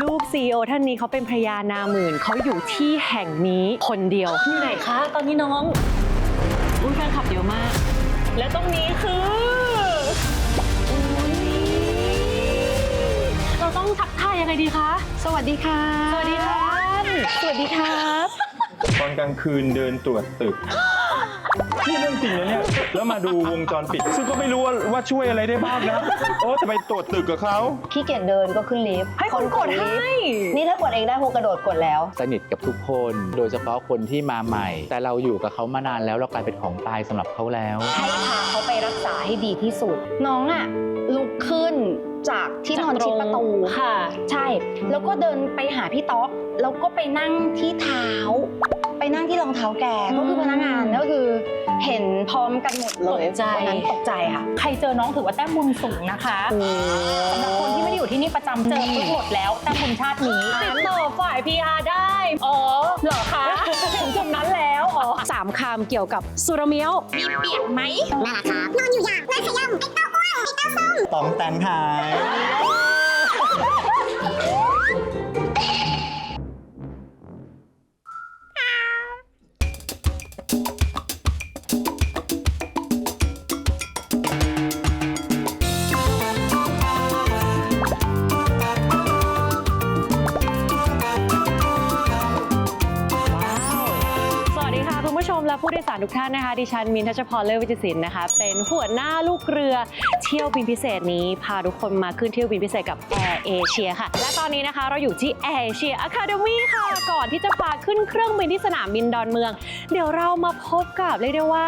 ลูกซีโอท่านนี้เขาเป็นพระยานาหมื่นเขาอยู่ที่แห่งนี้คนเดียวที่ไหนคะ ตอนนี้น้องอุ้ยแฟนคลับเยอะมาก และตรงนี้คืออุ๊ยเราต้องทักทายยังไงดีคะ สวัสดีค่ะ สวัสดีค่ะ สวัสดีครับ ตอนกลางคืนเดินตรวจตึก นี่เรื่องจริงนะเนี่ย แล้วมาดูวงจรปิด ซึ่งก็ไม่รู้ว่าว่าช่วยอะไรได้บ้างนะ โอ้แต่ไปตรวจตึกกับเขาขี้เกียจเดินก็ขึ้นลิฟต์ให้คนกดลิให้ฟต์นี่ถ้ากดเองได้คงกระโดดกดแล้ว สนิทกับทุกคน โดยเฉพาะคนที่มาใหม่ แต่เราอยู่กับเขามานานแล้วเรากลายเป็นของตายสำหรับเขาแล้ว ให้พาเขาไปรักษาให้ดีที่สุด น้องอะลุกขึ้นจากที่นอนชิดประตูค่ะ ใช่ แล้วก็เดินไปหาพี่ต๊อกแล้วก็ไปนั่งที่เท้า ไปนั่งที่รองเท้าแกอืมก็คือพนักงานก็คือเห็น พร้อมกันหมดเลยตกใจ วันนั้นตกใจค่ะ ใครเจอน้องถือว่าแต้มบุญสูงนะคะสำหรับคนที่ไม่ได้อยู่ที่นี่ประจำเจอปุ๊บหมดแล้วแต้มบุญชาตินี้ติดต่อฝ่าย PR ได้ อ๋อเหรอคะถึงจุดนั้นแล้วอ๋อสามคำเกี่ยวกับสุรเมียวมีเปียกไหมตองแตนหาย และผู้โดยสารทุกท่านนะคะ ดิฉันมินทัชพรเลิศวิจิตรศิลป์นะคะ เป็นหัวหน้าลูกเรือเที่ยวบินพิเศษนี้ พาทุกคนมาขึ้นเที่ยวบินพิเศษกับ Air Asia ค่ะ และตอนนี้นะคะเราอยู่ที่ Air Asia Academy ค่ะ ก่อนที่จะพาขึ้นเครื่องบินที่สนามบินดอนเมือง เดี๋ยวเรามาพบกับเรียกได้ว่า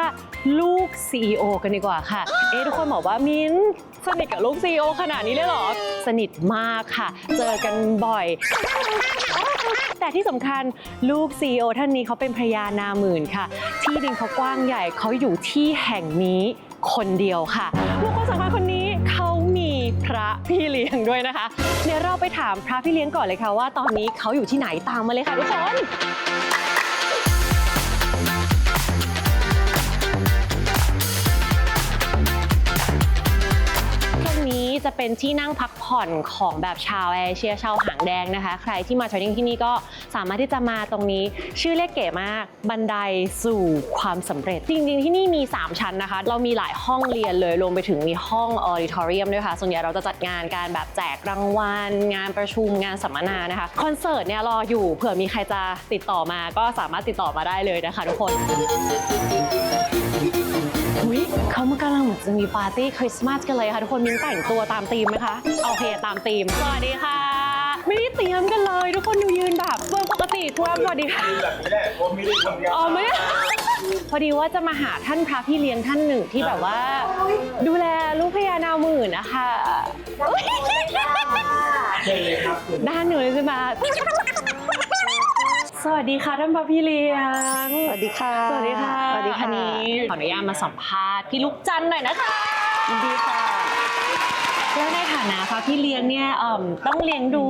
ลูก CEO กันดีกว่าค่ะ เอ๊ะทุกคนบอกว่ามิน สนิทกับลูก CEO ขนาดนี้เลยเหรอ สนิทมากค่ะ เจอกันบ่อย แต่ที่สำคัญลูก CEO ท่านนี้เขาเป็นพระยานาหมื่นค่ะ ที่ดินเขากว้างใหญ่เขาอยู่ที่แห่งนี้คนเดียวค่ะบุคคลสำคัญคนนี้เขามีพระพี่เลี้ยงด้วยนะคะ เดี๋ยวเราไปถามพระพี่เลี้ยงก่อนเลยค่ะว่าตอนนี้เขาอยู่ที่ไหนตามมาเลยค่ะทุกคน นี้จะเป็นที่นั่งพักผ่อนของแบบชาวเอเชียชาวหางแดงนะคะ ใครที่มาช้อปปิ้งที่นี่ก็สามารถที่จะมาตรงนี้ ชื่อเลขเก๋มากบันไดสู่ความสำเร็จ จริงๆที่นี่มี 3 ชั้นนะคะ เรามีหลายห้องเรียนเลยรวมไปถึงมีห้องออดิทอเรียมด้วยค่ะ ส่วนใหญ่เราจะจัดงานการแบบแจกรางวัลงานประชุมงานสัมมนานะคะคอนเสิร์ตเนี่ยรออยู่เผื่อมีใครจะติดต่อมาก็สามารถติดต่อมาได้เลยนะคะทุกคน ยเขามากำลังเหมือนจะมีปาร์ตี้คริสต์มาสกันเลยค่ะทุกคนมิ้นแต่งตัวตามธีมไหมคะโอเคตามธีมสวัสดีค่ะ ไม่ได้เตรียมกันเลย ทุกคนดูยืนแบบเบอร์ปกติทุกคนสวัสดีค่ะแบบนี้แหละผมมีได้คนเดียวอ๋อไม่ได้พอดีว่าจะมาหาท่านพระพี่เลี้ยงท่านหนึ่งที่แบบว่า ดูแลลูกพญานาคหมื่นนะคะด้านหนูเลยใช่ไหม สวัสดีค่ะท่านพระพี่เลี้ยง สวัสดีค่ะ สวัสดีค่ะสวัสดีค่ะอันนี้ขออนุญาตมาสัมภาษณ์พี่ลูกจันทร์หน่อยนะคะยินดีค่ะ แล้วในฐานะพระพี่เลี้ยงเนี่ยเอิ่มต้องเลี้ยงดู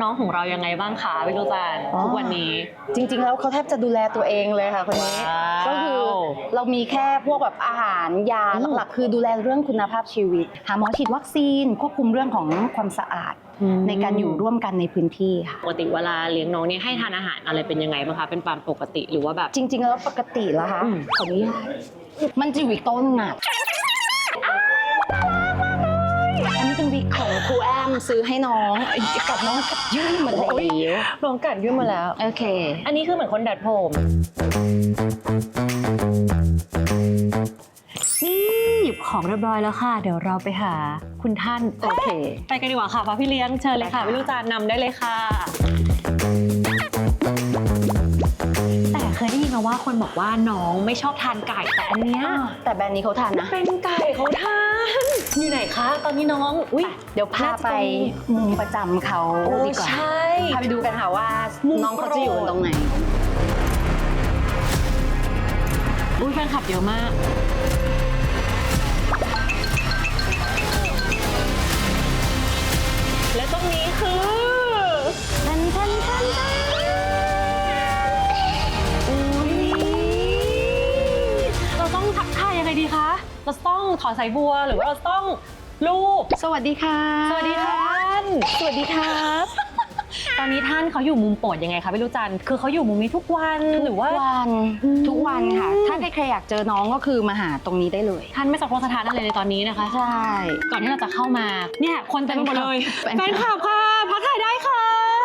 น้องของเรายังไงบ้างคะพี่ลูกจันทร์อ๋อ ทุกวันนี้ จริงๆ แล้วเขาแทบจะดูแลตัวเองเลยค่ะคนนี้ ว้าวก็คือเรามีแค่พวกแบบอาหารยาอืม หลักๆคือดูแลเรื่องคุณภาพชีวิต หาหมอฉีดวัคซีนควบคุมเรื่องของความสะอาด ในการอยู่ร่วมกันในพื้นที่ค่ะปกติเวลาเลี้ยงน้องเนี่ยให้ทานอาหารอะไรเป็นยังไงบ้างคะเป็นตามปกติหรือว่าแบบจริง ๆ แล้วปกติแล้วคะอืมขออนุญาตมันจะอยู่อีกต้นน่ะอันนี้เป็นวิกของครูแอมซื้อให้น้องกับน้องกับยื่นมาเลยน้องกัดยื่นมาแล้ว โอเค อันนี้คือเหมือนคนดัดผมนี่หยิบ ของเรียบร้อยแล้วค่ะ เดี๋ยวเราไปหาคุณท่านโอเค ไปกันดีกว่าค่ะพระพี่เลี้ยงเชิญเลยค่ะไปค่ะพี่ลูกจานนำได้เลยค่ะ แต่เคยได้ยินมาว่าคนบอกว่าน้องไม่ชอบทานไก่แต่อันเนี้ยแต่แบรนด์นี้เขาทานนะ เป็นไก่เขาทาน อยู่ไหนคะ ตอนนี้น้อง อุ้ย เดี๋ยวพาไปมุมประจำเขาโอ้ดีกว่าใช่ พาไปดูกันค่ะว่ามุมน้องเขาจะอยู่ตรงไหน อุ้ยแฟนคลับเยอะมาก เราต้องถอดสายบัวหรือว่าเราต้องรูป สวัสดีค่ะ สวัสดีค่ะท่านสวัสดีครับอนนี้ท่านเขาอยู่มุมโปรดยังไงคะพี่ลูกจันทร์คือเขาอยู่มุมนี้ทุกวันหรือว่า ทุกวันอืม ทุกวันค่ะ ถ้าใครๆอยากเจอน้องก็คือมาหาตรงนี้ได้เลย ท่านไม่สะทกสถานอะไรในตอนนี้นะคะ ใช่ ก่อนที่เราจะเข้ามาเนี่ยคนเต็มไปหมดเลยแฟแฟนนคคลัลับบค่ะพักถ่ายได้ค่ะ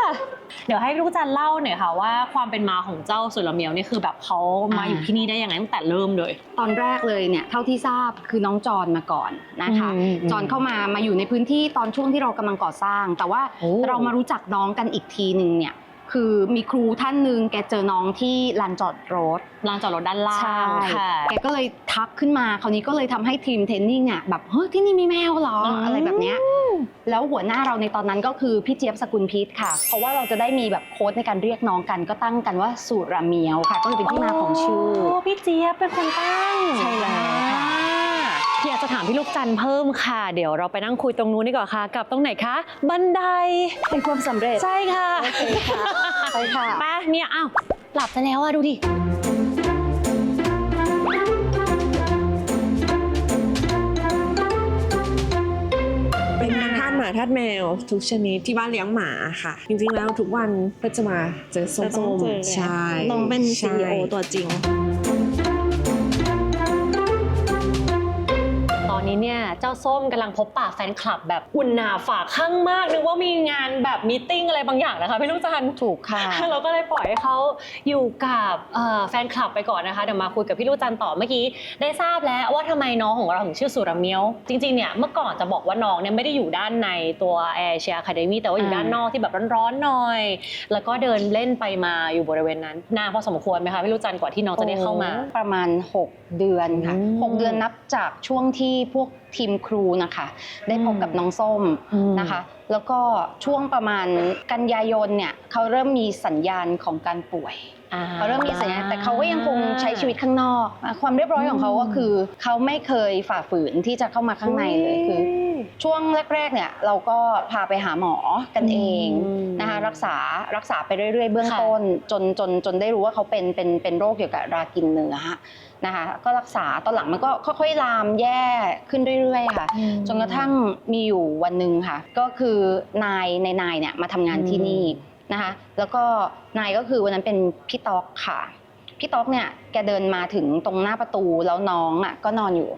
เดี๋ยวให้ลูกจันเล่าหน่อยค่ะว่าความเป็นมาของเจ้าสุรเมียวนี่คือแบบเขามาอยู่ที่นี่ได้ยังไงตั้งแต่เริ่มเลย ตอนแรกเลยเนี่ยเท่าที่ทราบคือน้องจอนมาก่อนนะคะอืมอืมจอนเข้ามามาอยู่ในพื้นที่ตอนช่วงที่เรากำลังก่อสร้าง แต่ว่าโอ้เรามารู้จักน้องกันอีกทีหนึ่งเนี่ย คือมีครูท่านหนึ่งแกเจอน้องที่ลานจอดรถลานจอดรถด้านล่างใช่ค่ะแกก็เลยทักขึ้นมา คราวนี้ก็เลยทำให้ทีมเทรนนิ่งอะแบบเฮ้ยที่นี่มีแมวเหรออืมอะไรแบบเนี้ยแล้วหัวหน้าเราในตอนนั้นก็คือพี่เจี๊ยบสกุลพิษค่ะ เพราะว่าเราจะได้มีแบบโค้ดในการเรียกน้องกัน ก็ตั้งกันว่าสุราเมียวค่ะ ก็เลยเป็นที่มาของชื่อโพี่เจี๊ยบเป็นคนตั้งใช่แล้วค่ะ อยากจะถามพี่ลูกจันเพิ่มค่ะ เดี๋ยวเราไปนั่งคุยตรงนู้นดีกว่าค่ะ กับตรงไหนคะ บันได เป็นความสำเร็จ ใช่ค่ะโอเคค่ะไปค่ะไปเนี่ยอ้าวหลับซะแล้วอะดูดิเป็นทาสหมาทาสแมว ทุกชนิดที่บ้านเลี้ยงหมาค่ะ จริงๆแล้วทุกวันก็จะมาเจอส้จะต้องมเจอๆใช่น้องเป็นใช่ CEO ตัวจริง เนี่ย เจ้าส้มกำลังพบปะแฟนคลับแบบอุ่นหนาฝากข้างมากนึกว่ามีงานแบบมีตติ้งอะไรบางอย่างนะคะพี่ลูกจันถูกค่ะ เราก็เลยปล่อยให้เขาอยู่กับเอ่อแฟนคลับไปก่อนนะคะเดี๋ยวมาคุยกับพี่ลูกจันต่อเมื่อกี้ได้ทราบแล้วว่าทำไมน้องของเราถึงชื่อสุรเมียว จริงๆเนี่ยเมื่อก่อนจะบอกว่าน้องเนี่ยไม่ได้อยู่ด้านในตัวแอร์เชียร์คาเดมี่แต่ว่าอยู่อ่าด้านนอกที่แบบร้อนๆหน่อย แล้วก็เดินเล่นไปมาอยู่บริเวณนั้นนานพอสมควรไหมคะพี่ลูกจันกว่าที่น้องจะได้เข้ามาโอ้ประมาณ 6 เดือนค่ะอืม6เดือนนับจากช่วงที่พวกทีมครูนะคะ ได้พบกับน้องส้มอืมนะคะ แล้วก็ช่วงประมาณกันยายนเนี่ยเขาเริ่มมีสัญญาณของการป่วยอ่เขาเริ่มมีสัญญาณแต่เขาก็ยังคงใช้ชีวิตข้างนอกอะความเรียบร้อยของเขาก็คือ เขาไม่เคยฝ่าฝืนที่จะเข้ามาข้างในเลยคือ ช่วงแรกๆเนี่ยเราก็พาไปหาหมอกันเองอืมนะคะรักษารักษาไปเรื่อยๆ เบื้องค่ะต้นจนจนจนได้รู้ว่าเขาเป็นเป็นเป็นโรคเกี่ยวกับรากินเนื้อ นะคะก็รักษาตอนหลังมันก็ค่อยๆลามแย่ขึ้นเรื่อยๆค่ะ จนกระทั่งมีอยู่วันหนึ่งค่ะ ก็คือนายในนายเนี่ยมาทำงานที่นี่นะคะ แล้วก็นายก็คือวันนั้นเป็นพี่ต๊อกค่ะ พี่ต๊อกเนี่ยแกเดินมาถึงตรงหน้าประตูแล้วน้องอะก็นอนอยู่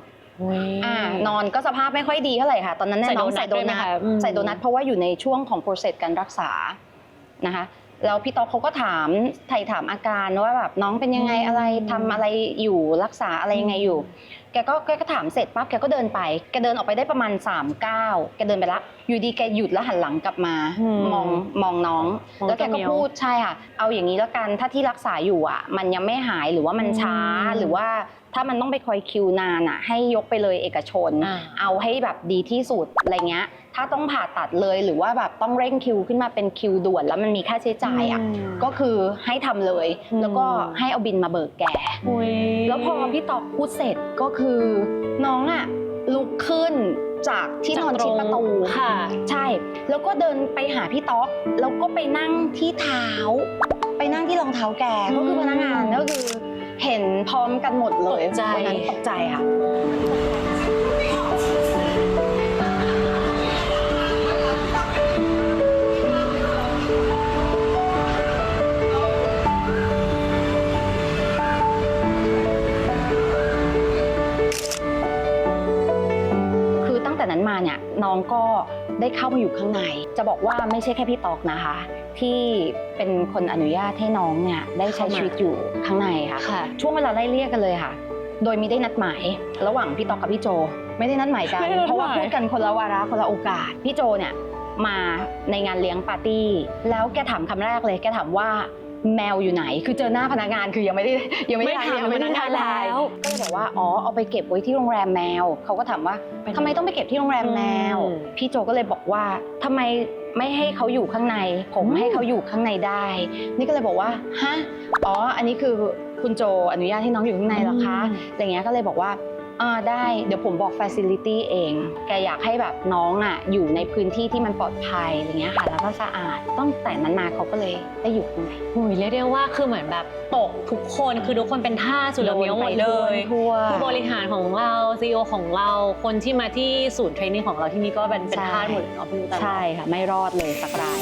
อ่านอนก็สภาพไม่ค่อยดีเท่าไหร่ค่ะ ตอนนั้นเนี่ยใส่น้องโดนัทใส่โดด้วยไหมนัทคะอืมใส่โดนัทเพราะว่าอยู่ในช่วงของ process การรักษานะคะ แล้วพี่ต๊อกเขาก็ถามไถ่ถามอาการว่าแบบน้องเป็นยังไงอะไรทำอะไรอยู่รักษาอะไรยังไงอยู่ แกก็แกก็ถามเสร็จปั๊บแกก็เดินไปแกเดินออกไปได้ประมาณ3ก้าวแกเดินไปละอยู่ดีแกหยุดแล้วหันหลังกลับมา อืมมองมองน้อง มองแล้วแกเจ้าก็เหมียวพูดใช่ค่ะ เอาอย่างนี้แล้วกันถ้าที่รักษาอยู่อะ มันยังไม่หายหรือว่ามันช้าอืม หรือว่า ถ้ามันต้องไปคอยคิวนานอะ ให้ยกไปเลยเอกชนอ่าเอาให้แบบดีที่สุดอะไรเงี้ย ถ้าต้องผ่าตัดเลยหรือว่าแบบต้องเร่งคิวขึ้นมาเป็นคิวด่วน แล้วมันมีค่าใช้จ่ายอะก็คือให้ทำเลยอืมแล้วก็ให้เอาบินมาเบิกแกอุ๊ยแล้วพอพี่ตอกพูดเสร็จก็คือน้องอะลุกขึ้นจากที่นอนชิดประตูค่ะ ใช่ แล้วก็เดินไปหาพี่ต๊อกแล้วก็ไปนั่งที่เท้า ไปนั่งที่รองเท้าแกก็คือพนักงานก็คือ เห็นพร้อมกันหมดเลยตกใจ วันนั้นตกใจค่ะ คือตั้งแต่นั้นมาเนี่ยน้องก็ ได้เข้ามาอยู่ข้างใน จะบอกว่าไม่ใช่แค่พี่ตอกนะคะ ที่เป็นคนอนุญาตให้น้องเนี่ยได้ใช้เข้ามาชีวิตอยู่ข้างในค่ะค่ะช่วงเวลาไล่เลี่ยกันเลยค่ะ โดยไม่ได้นัดหมาย ระหว่างพี่ตอกกับพี่โจ ไม่ได้นัดหมายกันไม่ได้นัดหมายเพราะว่าพูดกันคนละวาระคนละโอกาส พี่โจเนี่ยมาในงานเลี้ยงปาร์ตี้ แล้วแกถามคำแรกเลย แกถามว่า แมวอยู่ไหน คือเจอหน้าพนักงานคือยังไม่ได้ยังไม่ได้ไม่ถามยังไม่ได้พนักงานแล้วก็เลยบอกว่าอ๋อเอาไปเก็บไว้ที่โรงแรมแมวเขาก็ถามว่าทำไมต้องไปเก็บที่โรงแรมแมวอืมพี่โจก็เลยบอกว่าทำไมไม่ให้เขาอยู่ข้างใน ผมให้เขาอยู่ข้างในได้ นี่ก็เลยบอกว่าฮะอ๋ออันนี้คือคุณโจอนุญาตให้น้องอยู่ข้างในเหรอคะอะไรเงี้ยก็เลยบอกว่า อ่าได้เดี๋ยวผมบอก Facility เอง แกอยากให้แบบน้องอะอยู่ในพื้นที่ที่มันปลอดภัยอะไรเงี้ยค่ะ แล้วก็สะอาดตั้งแต่นั้นมาเขาก็เลยได้อยู่ข้างในโอ้ยเรียกได้ว่าคือเหมือนแบบตกทุกคนคือทุกคนเป็นท่าสุดเมียวหมดเลยทั่วผู้บริหารของเราซีอของเราคนที่มาที่ศูนย์เทรนนิ่งของเราที่นี่ก็เป็นเป็นใช่ท่าสหมดเลยเนาะพี่ลูกตาลใช่ค่ะ ไม่รอดเลยสักราย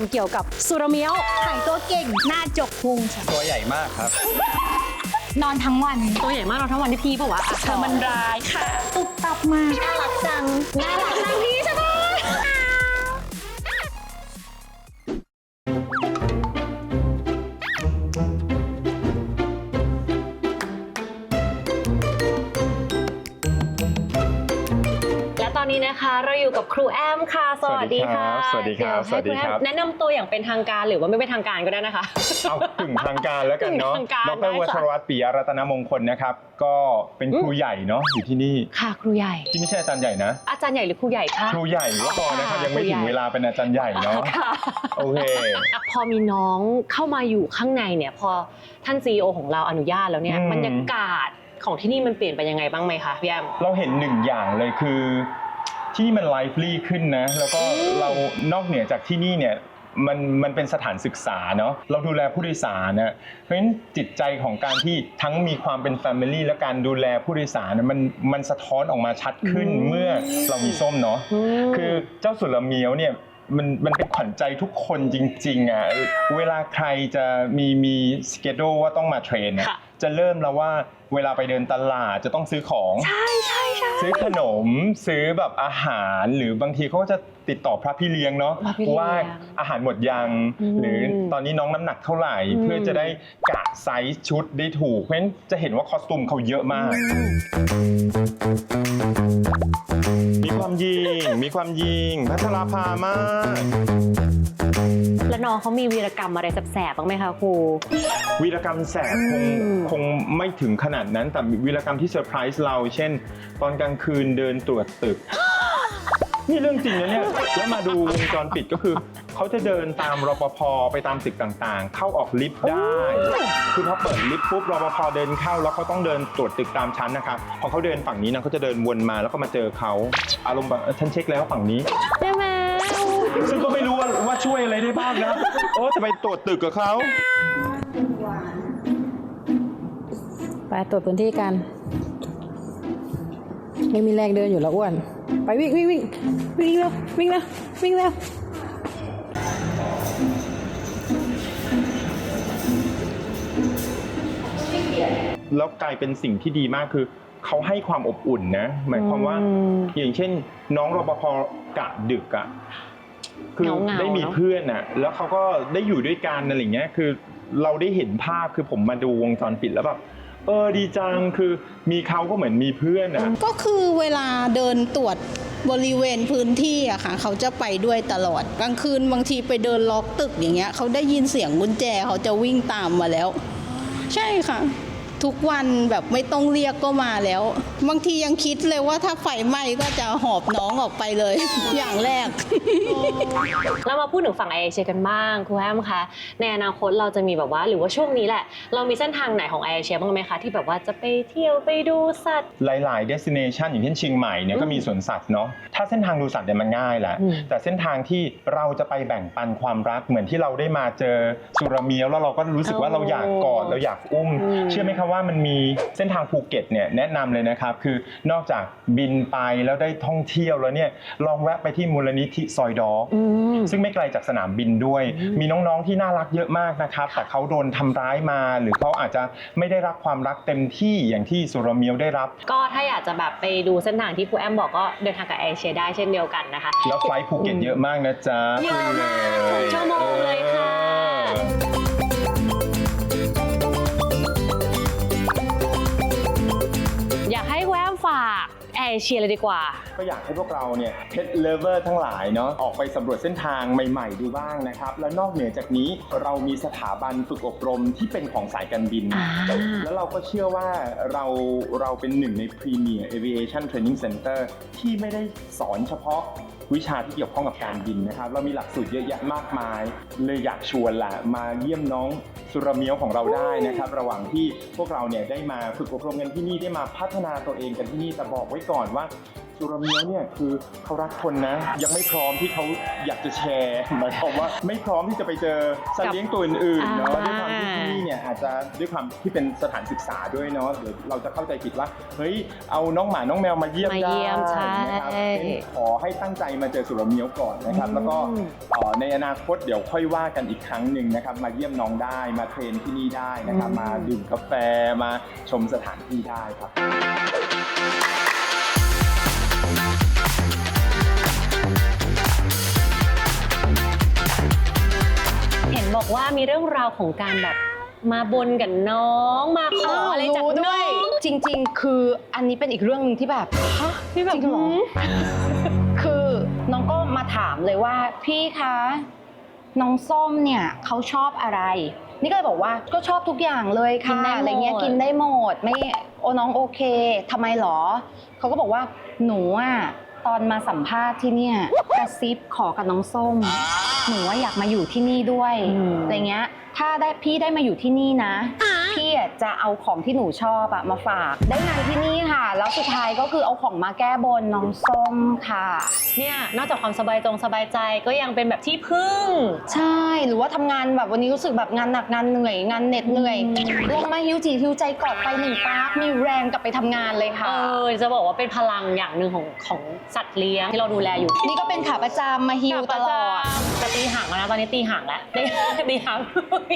รมเกี่ยวกับสุรเมียวไข่ตัวเก่งหน้าจกพุงค่ะตัวใหญ่มากครับ นอนทั้งวันตัวใหญ่มากเราทั้งวันที่พี่ปะวะอะเธอมันร้ายค่ะ ตุบตับมาน่ารักจังน่ารักทั้งนี้ กับครูแอมค่ะ สวัสดีค่ะสวัสดีครับเยวให้สวัสดีครับแนะนำตัวอย่างเป็นทางการหรือว่าไม่เป็นทางการก็ได้นะคะ เอากึ่งทางการแล้วกันเนาะกึ่งทางการดได้รค่ะวัชรวัตรปิยรัตนมงคลนะครับ ก็เป็นครูใหญ่เนาะอยู่ที่นี่ ค่ะครูใหญ่ ที่ไม่ใช่อาจารย์ใหญ่นะ อาจารย์ใหญ่หรือครูใหญ่คะ ครูใหญ่ก็พอนะครับค่ะยังไม่ครูใหญ่ถึงเวลาเป็นอาจารย์ใหญ่เนาะค่ะโอเคอะพอมีน้องเข้ามาอยู่ข้างในเนี่ยพอท่านซีอของเราอนุญาตแล้วเนี่ยอืมบรรยากาศของที่นี่มันเปลี่ยนไปยังไงบ้างไหมคะพี่แอมเราเห็นหนึ่งอย่างเลยคือ ที่นี่มันไลฟ์ลี่ขึ้นนะ แล้วก็อืมเรานอกเหนือจากที่นี่เนี่ยมันมันเป็นสถานศึกษาเนาะเราดูแลผู้โดยสารนะเพราะฉะนั้นจิตใจของการที่ทั้งมีความเป็นแฟมิลี่และการดูแลผู้โดยสารนะมันมันสะท้อนออกมาชัดขึ้นเมื่อเรามีส้มเนาะมคือเจ้าสุรเมียวเนี่ยมันมันเป็นขวัญใจทุกคนจริงๆอะเวลาใครจะมีมีสเกดูว่าต้องมาเทรนเนี่ยค่ะ จะเริ่มแล้วว่าเวลาไปเดินตลาดจะต้องซื้อของ ใช่ใช่ใช่ ซื้อขนมซื้อแบบอาหารหรือบางทีเขาก็จะติดต่อพระพี่เลี้ยงเนาะพระพี่เลี้ยงว่าอาหารหมดยัง อืมหรือตอนนี้น้องน้ำหนักเท่าไหร่ อืม เพื่อจะได้กะไซส์ชุดได้ถูกเพราะฉะนั้นจะเห็นว่าคอสตูมเขาเยอะมาก มีความยิงมีความยิงพัทราภามาก แล้วน้องเขามีวีรกรรมอะไรแสบๆบ้างไหมคะครู วีรกรรมแสบคงอืมคงไม่ถึงขนาดนั้นแต่วีรกรรมที่เซอร์ไพรส์เรา เช่น ตอนกลางคืนเดินตรวจตึก นี่เรื่องจริงนะเนี่ยแล้วมาดูวงจรปิดก็คือ เขาจะเดินตามรปภไปตามตึกต่างๆ เข้าออกลิฟต์ได้ คือพอเปิดลิฟต์ปุ๊บรปภเดินเข้าแล้วเขาต้องเดินตรวจตึกตามชั้นนะครับพอเขาเดินฝั่งนี้นะเขาจะเดินวนมาแล้วก็มาเจอเขาอารมณ์แบบเออฉันเช็คแล้วฝั่งนี้ได้ไหมซึ่งก็ไม่รู้ว่าว่า ช่วยอะไรได้บ้างนะ โอ้แต่ไปตรวจตึกกับเขาไปตรวจพื้นที่กัน ไม่มีแรงเดินอยู่แล้วอ้วน ไปวิ่งวิ่งวิ่งวิ่งเร็ววิ่งเร็ววิ่งเร็วแล้วกลายเป็นสิ่งที่ดีมากคือเขาให้ความอบอุ่นนะ หมายความว่าอืมอย่างเช่น น้องรปภกะดึกอะ คือเหงาๆได้มีเนอะ เพื่อนอะแล้วเขาก็ได้อยู่ด้วยกันอะไรอย่างเงี้ย คือเราได้เห็นภาพคือผมมาดูวงจรปิดแล้วแบบเออดีจังคือมีเขาก็เหมือนมีเพื่อนอะก็คือเวลาเดินตรวจบริเวณพื้นที่อะค่ะ เขาจะไปด้วยตลอดกลางคืนบางทีไปเดินล็อกตึกอย่างเงี้ยเขาได้ยินเสียงกุญแจเขาจะวิ่งตามมาแล้ว ใช่ค่ะ ทุกวันแบบไม่ต้องเรียกก็มาแล้ว บางทียังคิดเลยว่าถ้าไฟไหม้ก็จะหอบน้องออกไปเลย อย่างแรก เรามาพูดถึงฝั่งไอเอเชียกันบ้างครูแอมคะในอนาคตเราจะมีแบบว่าหรือว่าช่วงนี้แหละ เรามีเส้นทางไหนของไอเอเชียบ้างไหมคะ ที่แบบว่าจะไปเที่ยวไปดูสัตว์ หลายๆ destination อย่างเช่นเชียงใหม่เนี่ยก็มีสวนสัตว์เนาะถ้าเส้นทางดูสัตว์เนี่ยมันง่ายแหละอืมแต่เส้นทางที่เราจะไปแบ่งปันความรักเหมือนที่เราได้มาเจอสุรเมียวแล้วเราก็รู้สึกว่าเราอยากกอดเราอยากอุ้ม เชื่อไหมครับว่ามันมีเส้นทางภูเก็ตเนี่ยแนะนำเลยนะครับ คือนอกจากบินไปแล้วได้ท่องเที่ยวแล้วเนี่ยลองแวะไปที่มูลนิธิซอยดอกอืม ซึ่งไม่ไกลจากสนามบินด้วย มีน้องๆที่น่ารักเยอะมากนะครับ แต่เขาโดนทำร้ายมา หรือเขาอาจจะไม่ได้รับความรักเต็มที่อย่างที่สุรเมียวได้รับ ก็ถ้าอยากจะแบบไปดูเส้นทางที่ครูแอมบอกก็เดินทางกับไอเอเชียได้เช่นเดียวกันนะคะ แล้วไฟล์ภูเก็ตเยอะมากนะจ๊ะเยอะมากทุกชั่วโมงเลยค่ะอย แอร์เอเชียเลยดีกว่า ก็อยากให้พวกเราเนี่ยเพ t เลเวอร์ทั้งหลายเนาะออกไปสำรวจเส้นทางใหม่ ๆ ดูบ้างนะครับ และนอกเหนือจากนี้เรามีสถาบันฝึกอบรมที่เป็นของสายการบินอ่าแล้วเราก็เชื่อว่าเราเราเป็นหนึ่งใน Premier Aviation Training Center ที่ไม่ได้สอนเฉพาะวิชาที่เกี่ยวข้องกับการบินนะครับ เรามีหลักสูตรเยอะแยะมากมาย เลยอยากชวนละมาเยี่ยมน้องสุรเมียวของเราได้นะครับ ระหว่างที่พวกเราเนี่ยได้มาฝึกอบรมกันที่นี่ได้มาพัฒนาตัวเองกันที่นี่แต่บอกไว้ก่อนว่าสุรเมียวเนี่ยคือเขารักคนนะ ยังไม่พร้อมที่เขาอยากจะแชร์หมายความว่าไม่พร้อมที่จะไปเจอสัตว์เลี้ยงตัวอื่นๆเนาะอ่าด้วยความที่ที่นี่เนี่ยอาจจะด้วยความที่เป็นสถานศึกษาด้วยเนาะเดี๋ยวเราจะเข้าใจผิดว่าเฮ้ยเอาน้องหมาน้องแมวมาเยี่ยมมาได้เยี่ยมใช่นะครับเป็นขอให้ตั้งใจมาเจอสุรเมียวก่อนนะครับ แล้วก็เอ่อในอนาคตเดี๋ยวค่อยว่ากันอีกครั้งหนึ่งนะครับ มาเยี่ยมน้องได้มาเทรนที่นี่ได้นะครับ มาดื่มกาแฟมาชมสถานที่ได้ครับ มีเรื่องราวของการแบบมาบนกับน้องมาขออะไรจากรู้น้ด้อวยงจริง ๆ คืออันนี้เป็นอีกเรื่องหนึงที่แบบฮะที่แบบจริงเหรอคือน้องก็มาถามเลยว่า พี่คะน้องส้มเนี่ยเขาชอบอะไร นี่ก็เลยบอกว่าก็ชอบทุกอย่างเลยกิค่ะนได้หมด อะไรเงี้ยกินได้หมดไม่โอ้น้องโอเคทำไมหรอเขาก็บอกว่าหนูอะ ตอนมาสัมภาษณ์ที่เนี่ยกระซิบขอกับน้องส้ม หนูว่าอยากมาอยู่ที่นี่ด้วยอืมอะไรเงี้ย ถ้าได้พี่ได้มาอยู่ที่นี่นะ พี่อะจะเอาของที่หนูชอบอะมาฝาก ได้งานที่นี่ค่ะ แล้วสุดท้ายก็คือเอาของมาแก้บนน้องส้มค่ะ เนี่ยนอกจากความสบายจงสบายใจก็ยังเป็นแบบที่พึ่ง ใช่หรือว่าทำงานแบบวันนี้รู้สึกแบบงานหนักงานเหนื่อยงานเหน็ดเหนื่อยลงมาหิวจีหิวใจกอดไปหนึ่งปาร์คมีแรงกลับไปทำงานเลยเอค่ะอจะบอกว่าเป็นพลังอย่างหนึ่งของของสัตว์เลี้ยงที่เราดูแลอยู่นี่ก็เป็นขาประจำมาฮิวตลอด จะตีห่างแล้วนะตอนนี้ตีห่างแล้วตีตีห่างแล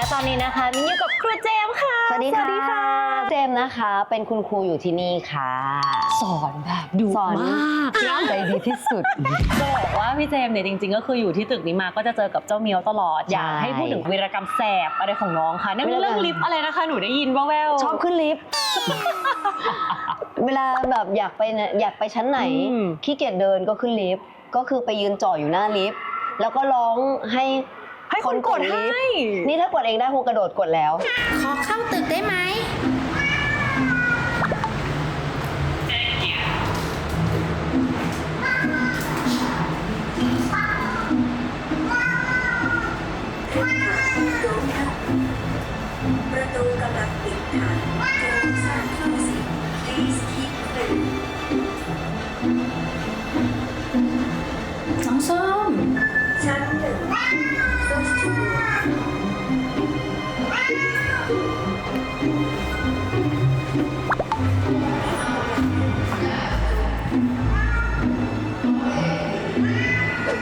ะตอนนี้นะคะมิ้นอยู่กับครูเจมส์ค่ะ วัสดีค่ะเจมส์นะคะ เป็นคุณครูอยู่ที่นี่ค่ะ สอนแบบดุสอนมากใจดีที่สุดจะบอกว่าพี่เจมส์เนี่ยจริง ๆ ก็คืออยู่ที่ตึกนี้มาก็จะเจอกับเจ้าเมียวตลอด อยากให้พูดถึงวีรกรรมแสบอะไรของน้องค่ะนั่นวีรกรรมเรื่องลิฟต์อะไรนะคะหนูได้ยินว่าแววชอบขึ้นลิฟต์เวลาแบบอยากไปเนี่ยอยากไปชั้นไหนอืมขี้เกียจเดินก็ขึ้นลิฟต์ก็คือไปยืนจ่ออยู่หน้าลิฟต์แล้วก็ร้องให้ ให้คนกดลิให้ฟต์นี่ถ้ากดเองได้คงกระโดดกดแล้ว ขอเข้าตึกได้ไหม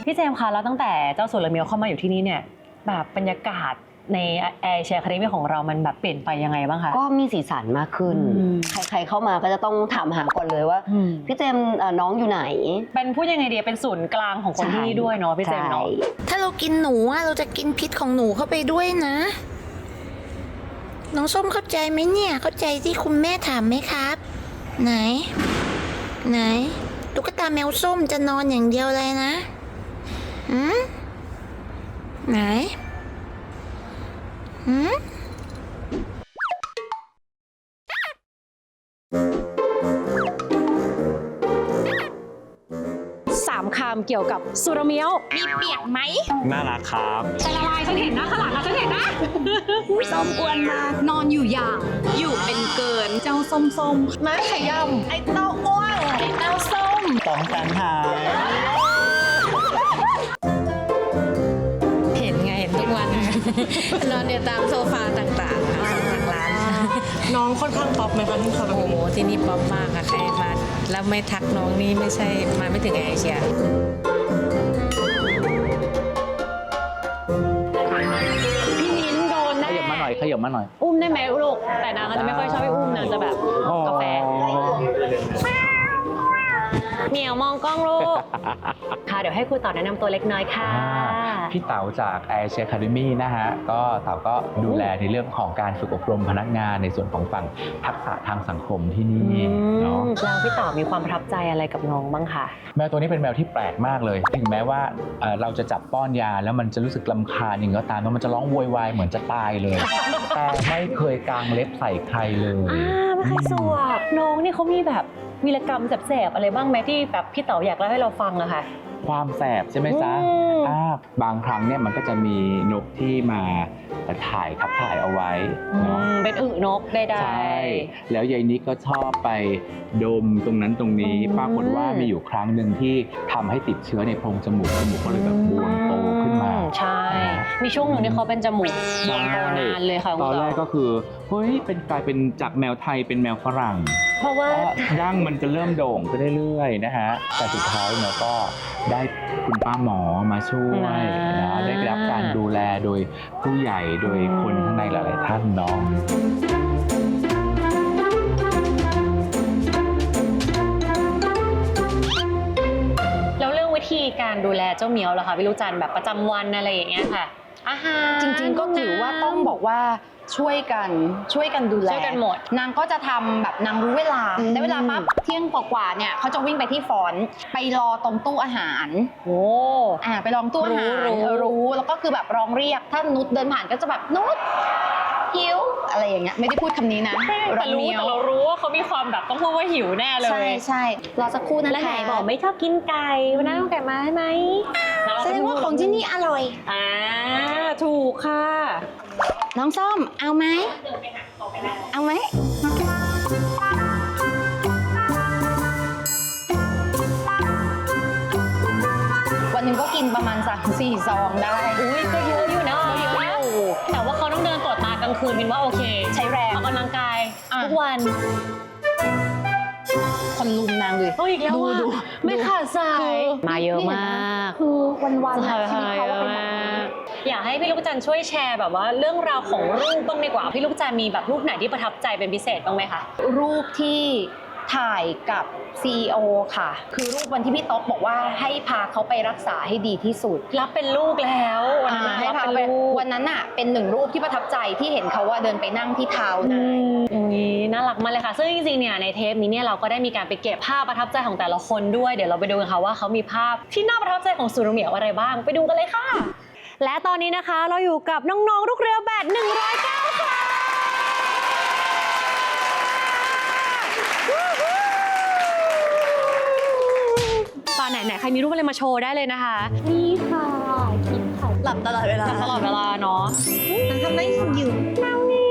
พี่เจมส์คะแล้วตั้งแต่เจ้าสุรเมียวเข้ามาอยู่ที่นี่เนี่ยแบบบรรยากาศในแอร์เชียร์คาเดมี่ของเรามันแบบเปลี่ยนไปยังไงบ้างคะ ก็มีสีสันมากขึ้น อืม ใครๆเข้ามาก็จะต้องถามหาก่อนเลยว่าอืมพี่เจมส์เอ่อน้องอยู่ไหน เป็นพูดยังไงดีเป็นศูนย์กลางของคนที่นี่ด้วยเนาะพี่เจมส์เนาะ ใช่ถ้าเรากินหนูอะเราจะกินพิษของหนูเข้าไปด้วยนะ น้องส้มเข้าใจไหมเนี่ย เข้าใจที่คุณแม่ถามไหมครับ ไหน ไหน ตุ๊กตาแมวส้มจะนอนอย่างเดียวเลยนะอืมไหนอืม สามคำเกี่ยวกับสุรเมียว มีเปียกไหมน่ารักครับแต่ละลายฉันเห็นนะข้างหลังอะฉันเห็นนะ ส้มอ้วนมากนอนอยู่อย่าง อยู่เป็นเกินเจ้าส้มส้มๆมาขยำไอ้เต้าอ้วนไอ้เต้าส้มตองแตนค่ะเห็นไงเห็นทุกวัน นอนอยู่ตามโซฟาต่างๆของทางร้านน้องค่อนข้างป๊อปไหมคะที่เขาแบบโอ้โหที่นี่ป๊อปมากอะใครมา แล้วไม่ทักน้องนี่ไม่ใช่มาไม่ถึงแอร์เอเชียพี่มิ้นโดนขแน่ยับมาหน่อยขยับมาหน่อย อุ้มได้ไหมลูกแต่นางก็จะไม่ค่อยชอบให้อุ้มนางจะแบบกาแฟ เหมียวมองกล้องลูก ค่ะ เดี๋ยวให้ครูต่อแนะนำตัวเล็กน้อยค่ะพี่เต๋าจาก Air Asia Academy นะฮะ ก็เต๋าก็ดูแลในเรื่องของการฝึกอบรมพนักงานในส่วนของฝั่งทักษะทางสังคมที่นี่เนาะ แล้วพี่ต่อมีความประทับใจอะไรกับน้องบ้างคะ แมวตัวนี้เป็นแมวที่แปลกมากเลย ถึงแม้ว่าเอ่อเราจะจับป้อนยาแล้วมันจะรู้สึกลำคาญอย่างก็ตามแล้วมันจะร้องโวยวายเหมือนจะตายเลย แต่ไม่เคยกางเล็บใส่ใครเลย อ่าไม่เคยสวบน้องนี่เขามีแบบ วีรกรรมแสบๆอะไรบ้างไหมที่แบบพี่เต๋ออยากเล่าให้เราฟังอะค่ะ ความแสบใช่ไหมจ๊ะอืม อ่าบางครั้งเนี่ยมันก็จะมีนกที่มาถ่ายทับถ่ายเอาไว้อืเนาะ มเป็นอึนกใดๆใช่ แล้วยายนิกก็ชอบไปดมตรงนั้นตรงนี้ อืมปรากฏว่ามีอยู่ครั้งหนึ่งที่ทำให้ติดเชื้อในโพรงจมูกจมูกก็เลยแบบบวมโตขึ้นมาอืใช่ มีช่วงหนึ่งที่เขาเป็นจมูกบวมโตนานเลยค่ะคุณตอนแรกต่ก็คือเฮ้ยเป็นกลายเป็นจากแมวไทยเป็นแมวฝรั่ง เพราะว่าดั้งมันจะเริ่มโด่งขึ้นเรื่อยๆนะฮะแต่สุดท้ายเนี่ยก็ได้คุณป้าหมอมาช่วยนะได้รับการดูแลโดยผู้ใหญ่โดยคนข้างในหลายๆท่านเนาะแล้วเรื่องวิธีการดูแลเจ้าเหมียวเหรอคะพี่ลูกจันทร์แบบประจำวันอะไรอย่างเงี้ยค่ะอาหารจริงๆก็ถือว่าต้องบอกว่า ช่วยกันช่วยกันดูแลช่วยกันหมด นางก็จะทำแบบนางรู้เวลาได้เวลาปั๊บเที่ยงกว่าๆเนี่ยเขาจะวิ่งไปที่ฟอนต์ไปรอตรงตู้อาหารโอ้ อ่าไปลองตู้อาหารรู้รู้ เออรู้แล้วก็คือแบบร้องเรียกถ้านุชเดินผ่านก็จะแบบนุชหิวอะไรอย่างเงี้ยไม่ได้พูดคำนี้นะแต่รู้เมียแต่วเรารู้ว่าเขามีความแบบต้องพูดว่าหิวแน่เลยใช่ใช่รอสักครู่นะคะ แล้วไหนบอกไม่ชอบกินไก่วันนั้นเอาไก่มาให้ไหม แสดงว่าของที่นี่อร่อย อ่า ถูกค่ะ น้องส้ม เอาไหม เอาไหม วันหนึ่งก็กินประมาณสามสี่ซองได้ อุ้ยก็เยอะอยู่นะเยอะอยู่แต่ว่าเขาต้องเดินตรวจตากลางคืนมินว่าโอเคใช้แรง ออกกำลังกายอะ ทุกวันคนลุมนางเลยโอ้ยอีกแล้วดูอะดู ไม่ขาดสาคืยอมาเยอะมาก คือวันวันๆใช่อะชีวิตเขาเป็นแบบมานี้ก อยากให้พี่ลูกจันทร์ช่วยแชร์แบบว่าเรื่องราวของรูปบ้างดีกว่าพี่ลูกจันทร์มีแบบรูปไหนที่ประทับใจเป็นพิเศษบ้างไหมคะ รูปที่ถ่ายกับ CEO ค่ะ คือรูปวันที่พี่ต๊อกบอกว่าให้พาเขาไปรักษาให้ดีที่สุด รับเป็นลูกแล้ววันนั้นอ่าอะให้รับพาเป็นไปลูกวันนั้นอะเป็นหนึ่งรูปที่ประทับใจที่เห็นเขาว่าเดินไปนั่งที่เท้าอืนาย มอย่างนี้น่ารักมากเลยค่ะ ซึ่งจริงๆเนี่ยในเทปนี้เนี่ยเราก็ได้มีการไปเก็บภาพประทับใจของแต่ละคนด้วยเดี๋ยวเราไปดูกันค่ะว่าเขามีภาพที่น่าประทับใจของซูรุเหมียวอะไรบ้าง ไปดูกันเลยค่ะ และตอนนี้นะคะเราอยู่กับน้องๆลูกเรือแบด109ค่ะตอนไหนไหนๆใครมีรูปอะไรมาโชว์ได้เลยนะคะ นี่ค่ะคิดค่ะหลับตลอดเวลาตลอดเวลาเนาะมันทำได้อยู่น้องนี่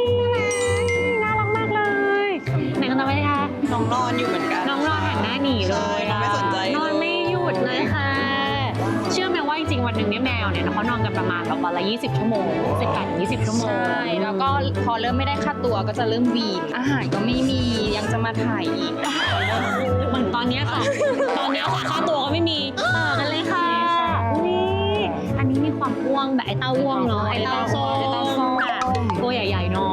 น่ารักมากเลยไหนกันต่อไปเลยคะน้องนอนอยู่เหมือนกันน้องนอนหันหน้าหนีเลยใช่น้องไม่สนใจ นอนไม่หยุดเลยค่ะ เชื่อไหมว่าจริงๆวันหนึ่งเนี่ยแมวเนี่ยเขานอนกันประมาณแบบวันละ20 ชั่วโมง18ถึง20 ชั่วโมงใช่แล้วก็พอเริ่มไม่ได้ค่าตัวก็จะเริ่มวีนอาหารก็ไม่มียังจะมาถ่ายอีกเหมือนตอนเนี้ยค่ะ ตอนเนี้ยค่ะค่าตัวก็ไม่มีต่อกันเลยค่ะนี่อันนี้มีความอ้วงแบบไอ้เต้าอ้วงเนาะไอ้เต้าส้มไอ้เต้าส้มอะตัวใหญ่ๆหน่อยอะ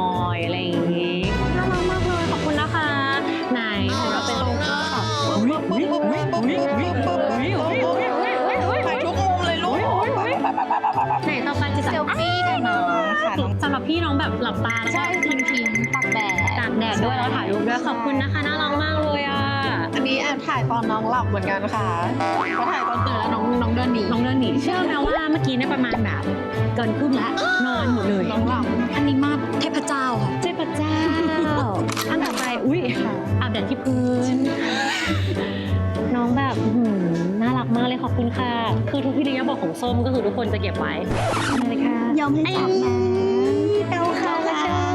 เซลฟี่กับน้องค่ะน้อง สำหรับพี่น้องแบบหลับตาแล้วก็ใช่ทิ้งทิ้งๆตากแดดตากแดดด้วยแล้วถ่ายรูปด้วยขอบคุณนะคะน่ารักมากเลยอะอันนี้แอบถ่ายตอนน้องหลับเหมือนกันค่ะเขาถ่ายตอนตื่นแล้วน้องน้องเดินหนีน้องเดินหนีเชื่อไหมว่าเมื่อกี้เนี่ยประมาณแบบเกินครึ่งละนอนหมดเลยน้องหลับอันนี้มาเทพเจ้าค่ะเจ้าพระเจ้าอันต่อไปอุ้ยอาบแดดที่พื้น น้องแบบอื้อหือ อบคุณค่ะ คือทุกพิธียาบอกของส้มก็คือทุกคนจะเก็บไว้มาเลยค่ะยอมให้จับนะเต้าค่ะ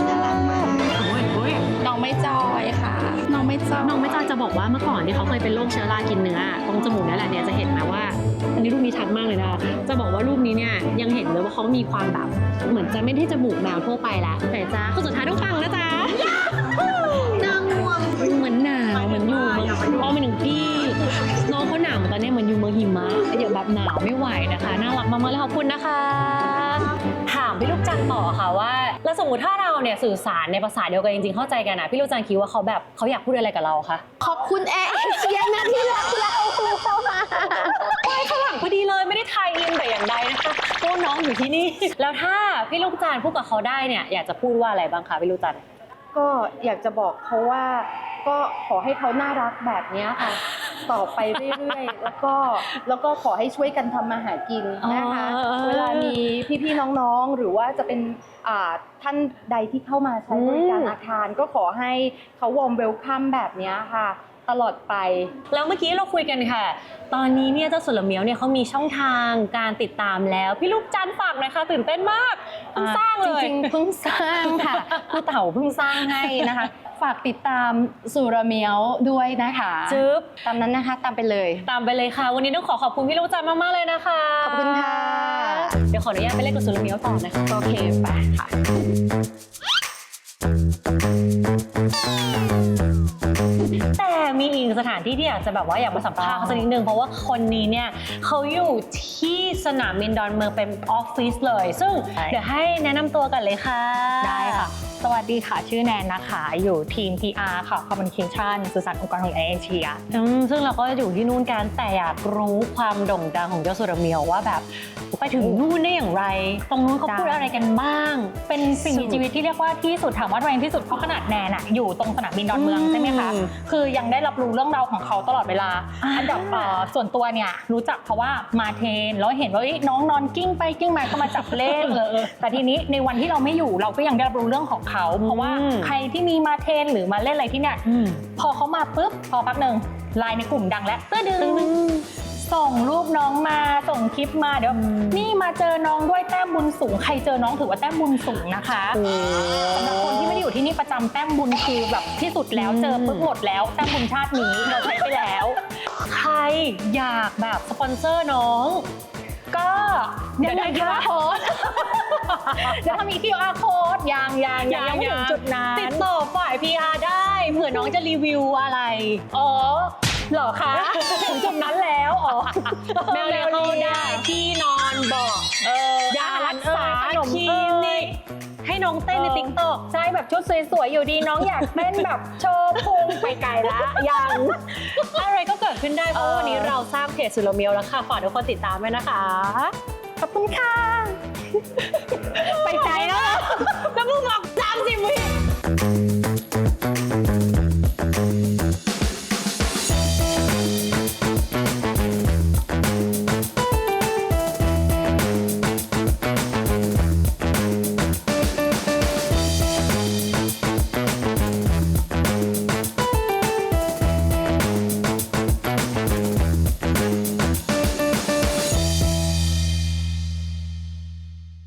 น่ารักมากโอ้ยโอ้ยน้องไม่จอยค่ะ น้องไม่จอย น้องไม่จอยจะบอกว่าเมื่อก่อนที่เขาเคยเป็นโรคเชื้อรากินเนื้อตรงจมูกนั่นแหละเนี่ยจะเห็นไหมว่าอันนี้รูปนี้ชัดมากเลยนะจะบอกว่ารูปนี้เนี่ยยังเห็นเลยว่าเขามีความแบบเหมือนจะไม่ได้จมูกแมวทั่วไปแล้วแต่จ้าคือสุดท้ายต้องฟังนะจ๊ะาวไม่ไหวนะคะ น่ารักมากๆเลยขอบคุณนะคะ ถามพี่ลูกจันต่อค่ะว่า แล้วสมมติถ้าเราเนี่ยสื่อสารในภาษาเดียวกันจริงๆเข้าใจกันนะพี่ลูกจันคิดว่าเขาแบบเขาอยากพูดอะไรกับเราคะขอบคุณแอร์เอเชียนะที่รักเราเข้ามาไม่ข้างหลังพอดีเลยไม่ได้ไทยอินแต่อย่างใดนะคะเพราะว่าน้องอยู่ที่นี่ แล้วถ้าพี่ลูกจันพูดกับเขาได้เนี่ยอยากจะพูดว่าอะไรบ้างคะพี่ลูกจันก็อยากจะบอกเขาว่า ก็ขอให้เขาน่ารักแบบเนี้ยค่ะ ต่อไปเรื่อยๆ แล้วก็แล้วก็ขอให้ช่วยกันทำมาหากินนะคะอ๋อเวลามีพี่ๆน้องๆ หรือว่าจะเป็นอ่าท่านใดที่เข้ามาใช้บริการอืมอาคารก็ขอให้เขาวอร์มเวลคัมแบบเนี้ยค่ะตลอดไป แล้วเมื่อกี้เราคุยกันค่ะ ตอนนี้เนี่ยเจ้าสุรเมียวเนี่ยเขามีช่องทางการติดตามแล้ว พี่ลูกจันทร์ฝากหน่อยค่ะตื่นเต้นมากเพิ่งสร้างเลยจริงๆเพิ่งสร้างค่ะผู้เต่าเพิ่งสร้างให้นะคะ ฝากติดตามสุรเมียวด้วยนะคะจึ๊บตามนั้นนะคะตามไปเลย ตามไปเลยค่ะ วันนี้ต้องขอขอบคุณพี่ลูกจันทร์มาก ๆ เลยนะคะ ขอบคุณค่ะ เดี๋ยวขออนุญาตไปเล่นกับสุรเมียวต่อนะคะ โอเค ไปค่ะแต่มีอีกสถานที่ที่อยากจะแบบว่าอยากมาสัมภาษณ์เขาสักนิดนึงเพราะว่าคนนี้เนี่ยเขาอยู่ที่สนามบินดอนเมืองเป็นออฟฟิศเลย ซึ่งเดี๋ยวให้แนะนำตัวกันเลยค่ะ ได้ค่ะ สวัสดีค่ะ ชื่อแนนนะคะ อยู่ทีม PR ค่ะ Communication สื่อสารองค์กรของแอร์เอเชียอืมซึ่งเราก็อยู่ที่นู่นกันแต่อยากรู้ความโด่งดังของเจ้าสุรเมียวว่าแบบไปถึงนู่นได้อย่างไร ตรงนู้นเขาพูดอะไรกันบ้าง เป็นสิ่งมีชีวิตที่เรียกว่าที่สุดถามว่าทำไมที่สุดเพราะขนาดแนนอะอยู่ตรงสนามบินดอนเมืองอืมใช่ไหมคะ คือยังได้รับรู้เรื่องราวของเขาตลอดเวลาอ่าอันดับเอ่อส่วนตัวเนี่ยรู้จักเพราะว่ามาเทนแล้วเห็นว่าเอ้ยน้องนอนกิ้งไปกิ้งมาก็มาจับเล่นเออเออแต่ทีนี้ในวันที่เราไม่อยู่เราก็ยังได้รับรู้เรื่องของเขา เพราะว่าใครที่มีมาเทนหรือมาเล่นอะไรที่เนี่ยอืมพอเขามาปุ๊บพอแป๊บหนึ่งไลน์ในกลุ่มดังแล้วตื้อดึงส่งรูปน้องมาส่งคลิปมาเดี๋ยวนี่มาเจอน้องด้วยแต้มบุญสูง ใครเจอน้องถือว่าแต้มบุญสูงนะคะสำหรับคนที่ไม่ได้อยู่ที่นี่ประจำแต้มบุญคือแบบที่สุดแล้วเจอปุ๊บหมดแล้วแต้มบุญชาตินี้เราใช้ไปแล้ว ใครอยากแบบสปอนเซอร์น้อง ก็เดี๋ยวได้ยังไง QR คะ code เดี๋ยวถ้ามี QR code ยังยังยังยังไม่ถึงจุดนั้นติดต่อฝ่าย PR ได้เผื่อน้องจะรีวิวอะไร อ๋อเหรอคะถึงจุดนั้นแล้วอ๋อแมวเลี้ยงเข้าได้ที่นอนเบอกเออยารักษาขนมคลิเอ้นิยกให้ น้องเต้นในติ๊กต็อกใช่แบบชุดสวยๆอยู่ดีน้องอยากเต้นแบบโชว์พุงไปไกลละยังอะไรก็เกิดขึ้นได้เพราะว่าวันนี้เราสร้างเพจสุรเมียวแล้วค่ะฝากทุกคนติดตามด้วยนะคะ ขอบคุณค่ะ ไปใจแล้วแล้วมึงบอกสามสิบวิ